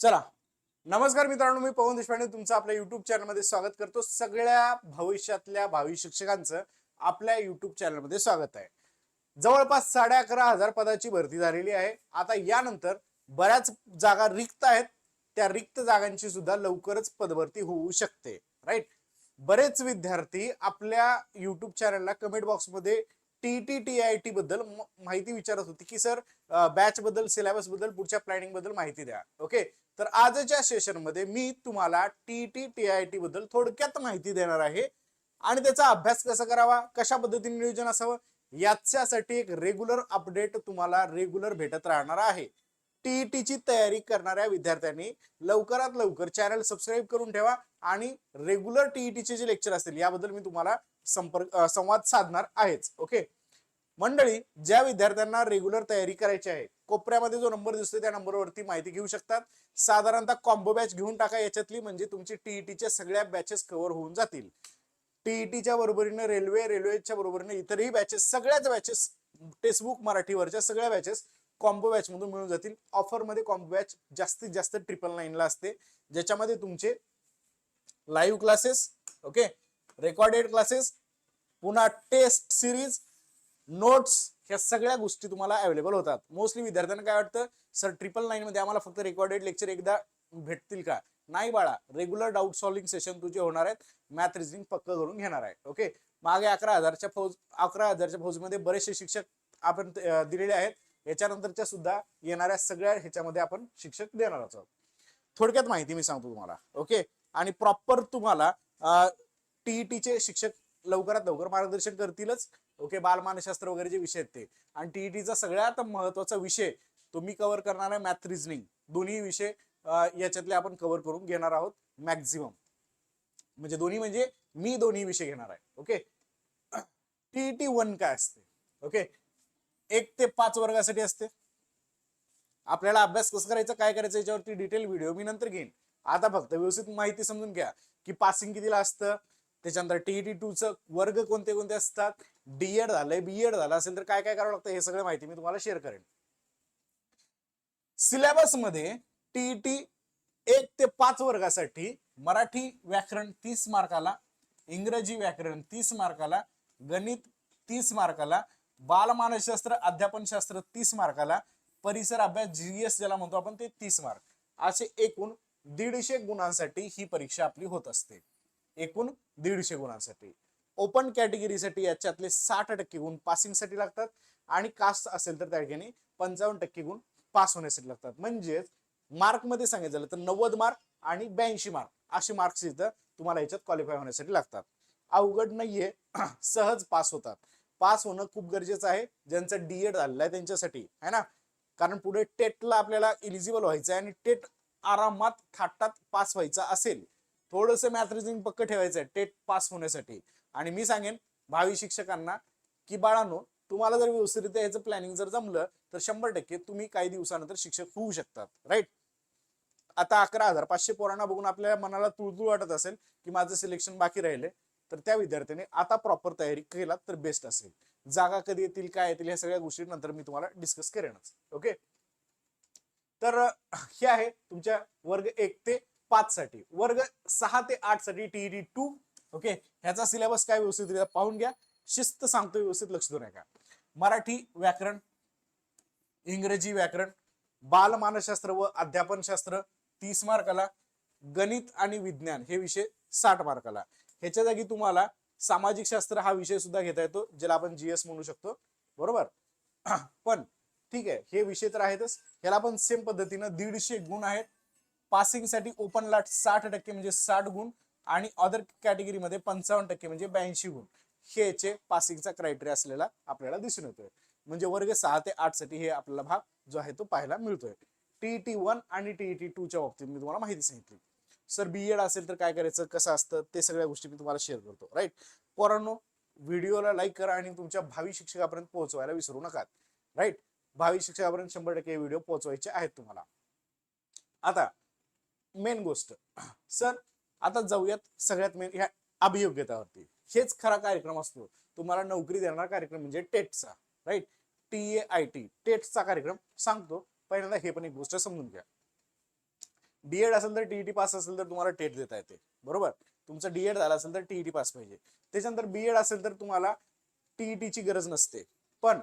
चला नमस्कार मित्रांनो मी पवन देशपांडे तुमचं आपल्या युट्यूब चॅनलमध्ये स्वागत करतो. सगळ्या भविष्यातल्या भावी शिक्षकांचं आपल्या युट्यूब चॅनलमध्ये स्वागत आहे. जवळपास साडे अकरा हजार पदाची भरती झालेली आहे. आता यानंतर बऱ्याच जागा रिक्त आहेत. त्या रिक्त जागांची सुद्धा लवकरच पदभरती होऊ शकते. राईट बरेच विद्यार्थी आपल्या युट्यूब चॅनलला कमेंट बॉक्समध्ये T T T I T बद्दल माहिती विचारत होती की सर बॅच बद्दल सिलेबसबद्दल पुढच्या प्लॅनिंगबद्दल माहिती द्या. ओके तर आजच्या सेशनमध्ये मी तुम्हाला T T T I T बद्दल थोडक्यात माहिती देणार आहे. आणि त्याचा अभ्यास कसा करावा? कशा पद्धतीने नियोजन असावं? याच्यासाठी एक रेग्युलर अपडेट तुम्हाला रेग्युलर भेटत राहणार आहे. टीईटी ची तयारी करणाऱ्या विद्यार्थ्यांनी लवकरात लवकर चॅनल सबस्क्राईब करून ठेवा आणि रेग्युलर टीईटीचे जे लेक्चर असतील याबद्दल मी तुम्हाला संपर्क संवाद साधणार आहेच. ओके मंडळी ज्या विद्यार्थ्यांना रेग्युलर तयारी करायची आहे कोपऱ्यामध्ये जो नंबर दिसतोय त्या नंबरवरती माहिती घेऊ शकतात. साधारणतः कॉम्बो बॅच घेऊन टाका याच्यातली म्हणजे तुमची टीईटीच्या सगळ्या बॅचेस कव्हर होऊन जातील. टीईटीच्या बरोबरीने रेल्वे रेल्वेच्या बरोबरीने इतरही बॅचेस सगळ्याच बॅचेस टेक्स्टबुक मराठीवरच्या सगळ्या बॅचेस कॉम्बो बॅच मधून मिळून जातील. ऑफरमध्ये कॉम्बो बॅच जास्तीत जास्त ट्रिपल नाईनला असते. ज्याच्यामध्ये तुमचे live classes okay recorded classes पुन्हा टेस्ट सिरीज नोट्स ह्या सगळ्या गोष्टी तुम्हाला अवेलेबल होतात. मोस्टली विद्यार्थ्यांना काय वाटतं? सर ट्रिपल नाईनमध्ये आम्हाला फक्त रेकॉर्डेड लेक्चर एकदा भेटतील का? नाही बाळा रेग्युलर डाऊट सॉल्विंग सेशन तुझे होणार आहेत. मॅथ रिजनिंग पक्क करून घेणार आहे. ओके मागे अकरा हजारच्या फौज अकरा हजारच्या फौजमध्ये बरेचसे शिक्षक आपण दिलेले आहेत. याच्यानंतरच्या सुद्धा येणाऱ्या सगळ्या ह्याच्यामध्ये आपण शिक्षक देणार आहोत. थोडक्यात माहिती मी सांगतो तुम्हाला. ओके आणि प्रॉपर तुम्हाला टीईटीचे शिक्षक लवकरात लवकर मार्गदर्शन करतीलच. ओके बालमानसशास्त्र वगैरे जे विषय आहेत ते. आणि टीईटीचा सगळ्यात महत्त्वाचा विषय तुम्ही कव्हर करणार आहे मॅथ रिझनिंग दोन्ही विषय याच्यातले आपण कव्हर करून घेणार आहोत मॅक्झिमम म्हणजे दोन्ही म्हणजे मी दोन्ही विषय घेणार आहे. ओके? टीईटी वन काय असते? ओके? एक ते पाच वर्गासाठी असते. आपल्याला अभ्यास कसं करायचा काय करायचं याच्यावरती डिटेल व्हिडिओ मी नंतर घेईन. आता फक्त व्यवस्थित माहिती समजून घ्या की पासिंग कितीला असतं? त्याच्यानंतर टीईटी च वर्ग कोणते कोणते असतात? डीएड झालंय. बीएड झालं असेल तर काय काय करावं लागतं? हे सगळं माहिती मी तुम्हाला शेअर करेन. सिलेबसमध्ये टीईटी एक ते पाच वर्गासाठी मराठी व्याकरण तीस मार्काला इंग्रजी व्याकरण तीस मार्काला गणित तीस मार्काला बालमानसशास्त्र अध्यापनशास्त्र तीस मार्काला परिसर अभ्यास जीएस ज्याला म्हणतो आपण ते तीस मार्क. असे एकूण दीडशे गुणांसाठी ही परीक्षा आपली होत असते. एकूण दीडशे गुणांसाठी. ओपन कॅटेगरीसाठी याच्यातले साठ टक्के गुण पासिंगसाठी लागतात आणि कास्ट असेल तर त्या ठिकाणी पंचावन्न टक्के गुण पास होण्यासाठी लागतात. म्हणजेच मार्कमध्ये सांगायचं झालं तर नव्वद मार्क आणि ब्याऐंशी मार्क असे मार्क्स इथं तुम्हाला याच्यात क्वालिफाय होण्यासाठी लागतात. अवघड नाहीये सहज पास होतात. पास होणं खूप गरजेचं आहे. ज्यांचं डीएड झालेलं आहे त्यांच्यासाठी है ना? कारण पुढे टेटला आपल्याला इलिजिबल व्हायचं आहे आणि टेट आरामात थाटात पास व्हायचा असेल थोडंसं मॅथ रिझनिंग पक्क ठेवायचं आहे टेट पास होण्यासाठी. आणि मी सांगेन भावी शिक्षकांना की बाळांनो तुम्हाला जर व्यवस्थितरित्या याचं प्लॅनिंग जर जमलं तर शंभर टक्के तुम्ही काही दिवसानंतर शिक्षक होऊ शकतात. राईट आता अकरा हजार पाचशे पोरांना बघून आपल्या मनाला तुळतुळ वाटत असेल की माझं सिलेक्शन बाकी राहिले तर त्या विद्यार्थ्याने आता प्रॉपर तयारी केला तर बेस्ट असेल. जागा कधी येतील काय येतील ह्या सगळ्या गोष्टी नंतर मी तुम्हाला डिस्कस करेनच. ओके तर हे आहे तुमच्या वर्ग एक ते पाच साठी. वर्ग सहा ते आठसाठी टीईटी टू ओके ह्याचा सिलेबस काय व्यवस्थित पाहून घ्या. शिस्त सांगतो व्यवस्थित लक्ष देऊ नका. मराठी व्याकरण इंग्रजी व्याकरण बालमानसशास्त्र व अध्यापनशास्त्र तीस मार्काला. गणित आणि विज्ञान हे विषय साठ मार्काला. ह्याच्या जागी तुम्हाला सामाजिक शास्त्र हा विषय सुद्धा घेता येतो ज्याला आपण जीएस म्हणू शकतो. बरोबर? पण ठीक आहे. हे विषय तर आहेतच. ह्याला पण सेम पद्धतीनं दीडशे गुण आहेत. पासिंगसाठी ओपन लाट साठ टक्के म्हणजे साठ गुण आणि अदर कॅटेगरीमध्ये पंचावन्न टक्के म्हणजे ब्याऐंशी गुण. हे याचे पासिंगचा क्रायटेरिया असलेला आपल्याला दिसून येतोय. म्हणजे वर्ग सहा ते आठसाठी हे आपल्याला भाग जो आहे तो पाहायला मिळतोय. टीईटी वन आणि टीईटी टू च्या बाबतीत मी तुम्हाला माहिती सांगितली. सर बी एड असेल तर काय करायचं कसं असतं ते सगळ्या गोष्टी मी तुम्हाला शेअर करतो राईट पोरांनो व्हिडिओला लाईक करा आणि तुमच्या भावी शिक्षकापर्यंत पोहोचवायला विसरू नका राईट भावी शिक्षकापर्यंत शंभर टक्के व्हिडिओ पोहोचवायचे आहेत तुम्हाला. आता मेन गोष्ट. सर आता जाऊयात सगळ्यात मेन ह्या अभियोग्यतावरती. हेच खरा कार्यक्रम असतो. तुम्हाला नोकरी देणारा कार्यक्रम म्हणजे टेटचा right T A I T टेटचा कार्यक्रम. सांगतो पहिल्यांदा हे पण एक गोष्ट समजून घ्या. डीएड असेल तर टीईटी पास असेल तर तुम्हाला टेट देता येते. बरोबर? तुमचं डीएड झालं असेल तर टीईटी पास पाहिजे. त्याच्यानंतर बीएड असेल तर तुम्हाला टीईटीची गरज नसते. पण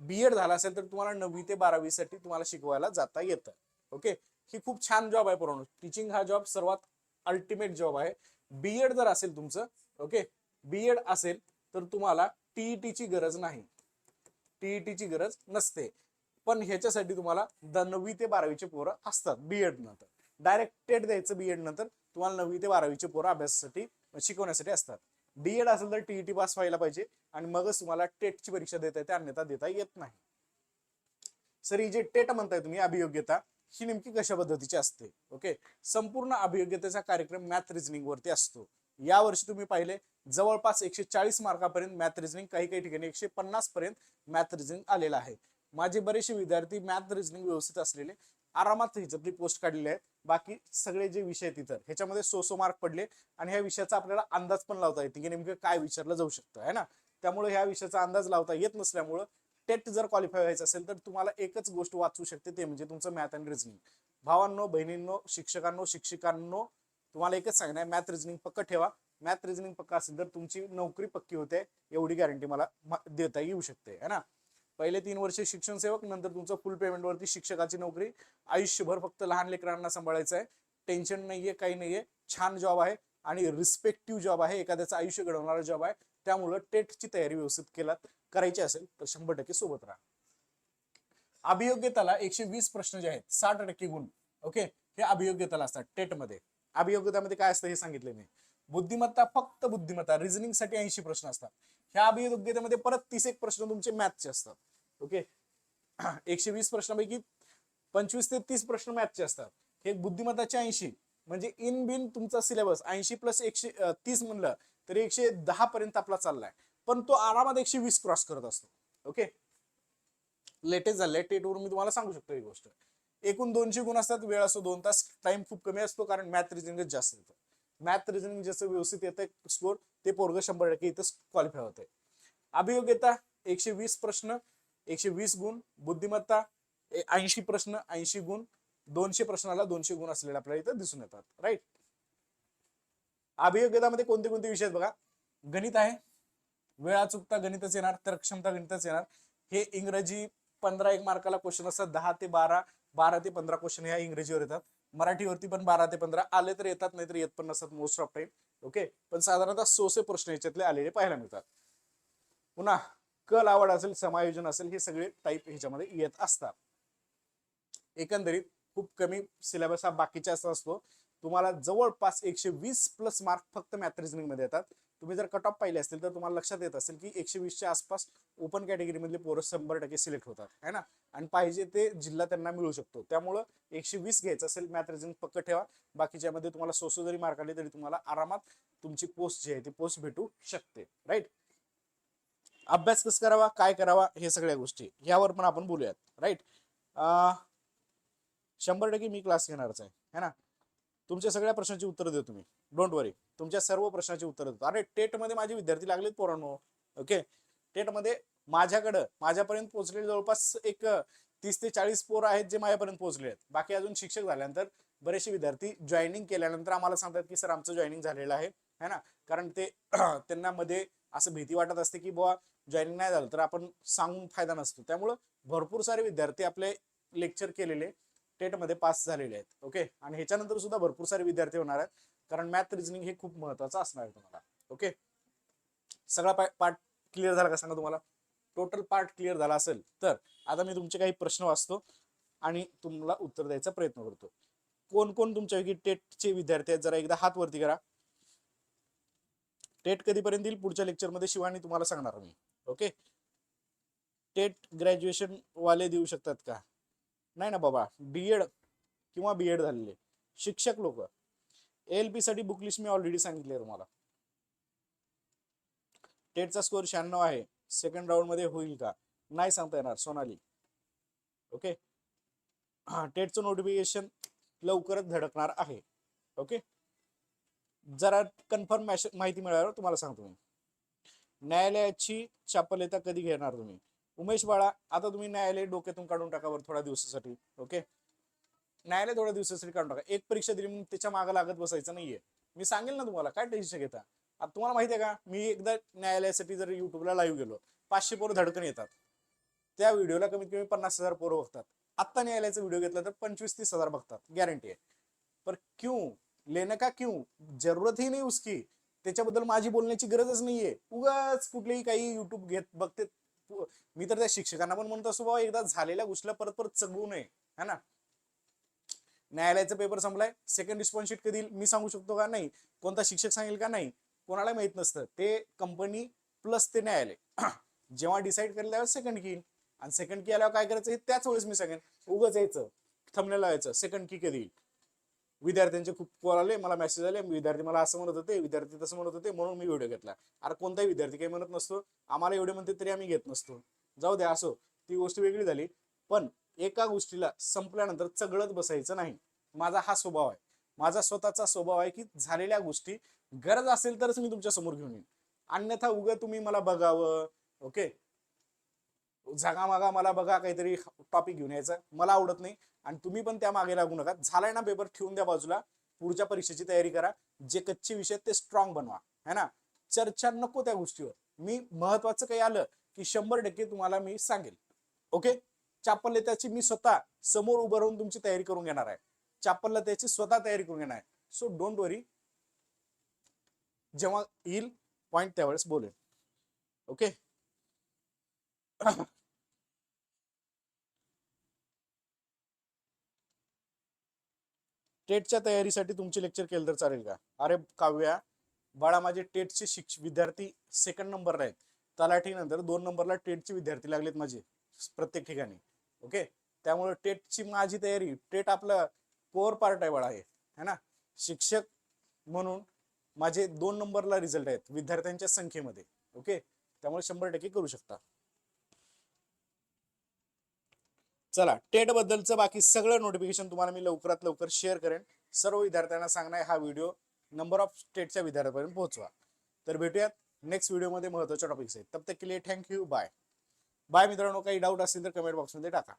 बीएड झाला असेल तर तुम्हाला नववी ते बारावी साठी तुम्हाला शिकवायला जाता येतं. ओके? ही खूप छान जॉब आहे पोरांनो. टीचिंग हा जॉब सर्वात अल्टिमेट जॉब आहे. बीएड जर असेल तुमचं ओके बीएड असेल तर तुम्हाला टीईटीची गरज नाही. टीईटीची गरज नसते. पण ह्याच्यासाठी तुम्हाला द- नववी ते बारावीचे पोरं असतात बीएड नंतर. डायरेक्ट टेट द्यायचं बीएड नंतर तुम्हाला नववी ते बारावीचे पोरं अभ्यासासाठी शिकवण्यासाठी असतात. डीएड असेल तर टीईटी पास व्हायला पाहिजे आणि मगच तुम्हाला टेटची परीक्षा देता येते अन्यथा देता येत नाही. सर ही जे टेट म्हणताय तुम्ही अभियोग्यता ही नेमकी कशा पद्धतीची असते? ओके? संपूर्ण अभियोग्यतेचा कार्यक्रम मॅथ रिझनिंग वरती असतो. यावर्षी तुम्ही पाहिले जवळपास एकशे चाळीस मार्कापर्यंत मॅथ रिझनिंग काही काही ठिकाणी एकशे पन्नास पर्यंत मॅथ रिझनिंग आलेला आहे. माझे बरेचसे विद्यार्थी मॅथ रिझनिंग व्यवस्थित असलेले आरामात हिचं पोस्ट काढलेले आहेत. बाकी सगळे जे विषय आहेत इतर ह्याच्यामध्ये सो सो मार्क पडले आणि ह्या विषयाचा आपल्याला अंदाज पण लावता येते की नेमकं काय विचारलं जाऊ शकतं आहे ना? त्यामुळे ह्या विषयाचा अंदाज लावता येत नसल्यामुळं टेट जर क्वालिफाय व्हायचं असेल तर तुम्हाला एकच गोष्ट वाचू शकते ते म्हणजे तुमचं मॅथ अँड रिझनिंग भावांनो बहिणींनो शिक्षकांनो शिक्षिकांनो तुम्हाला एकच सांगणार मॅथ रिझनिंग पक्क ठेवा. मॅथ रिझनिंग पक्का असेल तर तुमची नोकरी पक्की होते एवढी गॅरंटी मला देता येऊ शकते है ना? पहिले तीन वर्ष शिक्षण सेवक नंतर तुमचं फुल पेमेंट वरती शिक्षकाची नोकरी. आयुष्यभर फक्त लहान लेकरांना सांभाळायचं आहे. टेन्शन नाहीये काही नाहीये. छान जॉब आहे आणि रिस्पेक्टिव्ह जॉब आहे एखाद्याचं आयुष्य घडवणारा जॉब आहे. त्यामुळं टेटची तयारी व्यवस्थित केलात. करायची असेल तर शंभर टक्के सोबत राहा. अभियोग्यताला एकशे वीस प्रश्न जे आहेत साठ टक्के गुण. ओके हे अभियोग्यताला असतात टेटमध्ये. अभियोग्यतामध्ये काय असतं हे सांगितले मी. बुद्धिमत्ता फक्त बुद्धिमत्ता रिझनिंगसाठी ऐंशी प्रश्न असतात. ह्या अभियोग्यतेमध्ये परत तीस एक प्रश्न तुमचे मॅथचे असतात. ओके एकशे वीस प्रश्नापैकी पंचवीस ते तीस प्रश्न मॅथचे असतात. हे बुद्धिमत्ताचे ऐंशी. म्हणजे इन बिन तुमचा सिलेबस ऐंशी प्लस एकशे तीस म्हणलं तरी एकशे दहा पर्यंत आपला चाललाय. पण तो आरामात एकशे वीस क्रॉस करत असतो. ओके लेटेस्ट झालंय टेटवर मी तुम्हाला सांगू शकतो ही गोष्ट. एकूण दोनशे गुण असतात वेळ असतो दोन तास टाइम खूप कमी असतो कारण मॅथ रिझनिंग जास्त येतं. मॅथ रिझनिंग जसं व्यवस्थित येतं स्कोर ते पोरग शंभर टक्के इथं क्वालिफाय होते अभियोग्यता एकशे वीस प्रश्न एकशे वीस गुण. बुद्धिमत्ता ऐंशी प्रश्न ऐंशी गुण. दोनशे प्रश्नाला दोनशे गुण असलेले आपल्याला इथं दिसून येतात. राईट अभियोग्यतामध्ये कोणते कोणते विषय आहेत बघा? गणित आहे वेळा चुकता गणितच येणार तर क्षमता गणितच येणार. हे इंग्रजी पंधरा एक मार्काला क्वेश्चन असतात. दहा ते बारा बारा ते पंधरा क्वेश्चन ह्या इंग्रजीवर येतात. मराठीवरती पण बारा ते पंधरा. आले तर येतात नाहीतर येत पण नसतात मोस्ट ऑफ टाइम ओके पण साधारणतः सोसे प्रश्न याच्यातले आलेले पाहायला मिळतात. पुन्हा कल आवड असेल समायोजन असेल हे सगळे टाईप ह्याच्यामध्ये येत असतात. एकंदरीत खूप कमी सिलेबस हा बाकीचा असा असतो. तुम्हाला जवळपास एकशे वीस प्लस मार्क फक्त मॅथ रिझनिंगमध्ये येतात. तुम्ही जर कट ऑफ पाहिले असतील तर तुम्हाला लक्षात येत असेल की एकशे वीसच्या आसपास ओपन कॅटेगरीमधले पोरं शंभर टक्के सिलेक्ट होतात है ना? आणि पाहिजे ते जिल्हा त्यांना मिळू शकतो. त्यामुळं एकशे वीस घ्यायचं असेल मॅथ रिझनिंग पक्क ठेवा. बाकीच्यामध्ये तुम्हाला सोसो जरी मार्क आले तरी तुम्हाला आरामात तुमची पोस्ट जी आहे ती पोस्ट भेटू शकते राईट अभ्यास कसं करावा काय करावा हे सगळ्या गोष्टी. यावर पण आपण बोलूयात राईट शंभर टक्के मी क्लास घेणारच आहे है ना? तुमच्या सगळ्या प्रश्नाची उत्तरं देतो तुम्ही. डोंट वरी तुमच्या सर्व प्रश्नाची उत्तरं देतो. अरे टेटमध्ये माझे विद्यार्थी लागलेत पोरांनो. ओके टेटमध्ये माझ्याकडं माझ्यापर्यंत पोहोचलेले जवळपास एक तीस ते चाळीस पोर आहेत जे माझ्यापर्यंत पोहोचले आहेत. बाकी अजून शिक्षक झाल्यानंतर बरेचसे विद्यार्थी जॉईनिंग केल्यानंतर आम्हाला सांगतात की सर आमचं जॉईनिंग झालेलं आहे. है ना? कारण ते त्यांना मध्ये असं भीती वाटत असते की बुवा जॉईनिंग नाही झालं तर आपण सांगून फायदा नसतो. त्यामुळं भरपूर सारे विद्यार्थी आपले लेक्चर केलेले टेटमध्ये पास झालेले आहेत. ओके आणि ह्याच्यानंतर सुद्धा भरपूर सारे विद्यार्थी होणार आहेत. कारण मॅथ रिझनिंग हे खूप महत्वाचं असणार आहे तुम्हाला. ओके सगळा पार्ट क्लिअर झाला का सांगा तुम्हाला? टोटल पार्ट क्लिअर झाला असेल तर आता मी तुमचे काही प्रश्न वाचतो आणि तुम्हाला उत्तर द्यायचा प्रयत्न करतो. कोण कोण तुमच्यापैकी टेटचे विद्यार्थी आहेत? जरा एकदा हात वरती करा. टेट कधीपर्यंत येईल? पुढच्या लेक्चरमध्ये शिवानी तुम्हाला सांगणार मी. ओके टेट ग्रॅज्युएशन वाले देऊ शकतात का? नाही ना बाबा डीएड किंवा बीएड झालेले. शिक्षक लोक. एल पी साठी बुक लिस्ट मी ऑलरेडी सांगितले तुम्हाला. टेटचा स्कोअर शहाण्णव आहे. सेकंड राऊंडमध्ये होईल का? नाही सांगता येणार सोनाली. ओके हा टेटचं नोटिफिकेशन लवकरच धडकणार आहे. ओके जरा कन्फर्म माहिती मिळाल्यावर तुम्हाला सांगतो मी. न्यायालयाची चापल्यता कधी घेणार तुम्ही? उमेश बाळा आता तुम्ही न्यायालय डोक्यातून काढून टाका बरं थोड्या दिवसासाठी ओके? न्यायालय थोड्या दिवसासाठी काढून टाका. एक परीक्षा दिली म्हणून त्याच्यामागे लागत बसायचं नाहीये. मी सांगेल ना तुम्हाला काय टेन्शन घेता? आता तुम्हाला माहिती आहे का मी एकदा न्यायालयासाठी जर युट्यूबला लाईव्ह गेलो पाचशे पोरं धडकन येतात. त्या व्हिडिओला कमीत कमी पन्नास हजार पोरं बघतात. आत्ता न्यायालयाचा व्हिडिओ घेतला तर पंचवीस तीस हजार बघतात गॅरंटी आहे. पर क्यू? लेने का क्यू? जरूरत ही नाही उसकी. त्याच्याबद्दल माझी बोलण्याची गरजच नाहीये. उगाच कुठलेही काही युट्यूब घेत बघते मी तर त्या शिक्षकांना पण म्हणतो असो बाबा एकदा झालेल्या गोष्टीला परत परत चगवू नये. है ना? न्यायालयाचा पेपर संपलाय सेकंड रिस्पॉन्स शीट कधी मी सांगू शकतो का? नाही. कोणता शिक्षक सांगेल का? नाही. कोणाला माहीत नसतं. ते कंपनी प्लस ते न्यायालय. जेव्हा डिसाईड करेल त्यावेळेस सेकंड की आणि सेकंड की आल्यावर काय करायचं? हे त्याच वेळेस मी सांगेन. उगच यायचं. थंबनेला यायचं सेकंड की कधी येईल? विद्यार्थ्यांचे खूप कॉल आले मला मेसेज आले विद्यार्थी मला असं म्हणत होते विद्यार्थी तसं म्हणत होते म्हणून मी व्हिडिओ घेतला. अरे कोणताही विद्यार्थी काही म्हणत नसतो आम्हाला एवढे म्हणते तरी आम्ही घेत नसतो. जाऊ द्या असो. ती गोष्ट वेगळी झाली. पण एका गोष्टीला संपल्यानंतर चगळत बसायचं नाही. माझा हा स्वभाव आहे. माझा स्वतःचा स्वभाव आहे की झालेल्या गोष्टी गरज असेल तरच मी तुमच्यासमोर घेऊन येईन. अन्यथा उगा तुम्ही मला बघावं. ओके जागा मागा मला बघा काहीतरी टॉपिक घेऊन यायचा. मला आवडत नाही. आणि तुम्ही पण त्या मागे लागू नका. झालाय ना पेपर ठेवून द्या बाजूला. पुढच्या परीक्षेची तयारी करा. जे कच्चे विषय ते स्ट्रॉंग बनवा. है ना? चर्चा नको त्या गोष्टीवर. मी महत्वाचं काही आलं की शंभर टक्के तुम्हाला मी सांगेल. ओके चापल्य त्याची मी स्वतः समोर उभं राहून तुमची तयारी करून घेणार आहे. चापल्य त्याची स्वतः तयारी करून घेणार आहे. सो डोंट वरी जेव्हा येईल पॉइंट त्यावेळेस बोलेल ओके टेटच्या तयारीसाठी तुमचे लेक्चर केलं तर चालेल का? अरे काव्या बाळा माझे टेटचे शिक्ष विद्यार्थी सेकंड नंबरला आहेत. तलाठी नंतर दोन नंबरला टेटचे विद्यार्थी लागलेत माझे प्रत्येक ठिकाणी. ओके त्यामुळे टेटची माझी तयारी टेट आपलं कोअर पार्ट आहे बाळा आहे है ना? शिक्षक म्हणून माझे दोन नंबरला रिझल्ट आहेत विद्यार्थ्यांच्या संख्येमध्ये. ओके त्यामुळे शंभर टक्के करू शकता. चला टेट बद्दलचं बाकी सगळं नोटिफिकेशन तुम्हाला मी लवकरात लवकर शेअर करेन. सर्व विद्यार्थ्यांना सांगणार हा व्हिडिओ नंबर ऑफ स्टेटच्या विद्यार्थ्यांपर्यंत पोहोचवा. तर भेटूयात नेक्स्ट व्हिडिओमध्ये महत्त्वाच्या टॉपिक्स आहेत. तब तक के लिए थँक्यू बाय बाय मित्रांनो काही डाऊट असेल तर कमेंट बॉक्समध्ये टाका.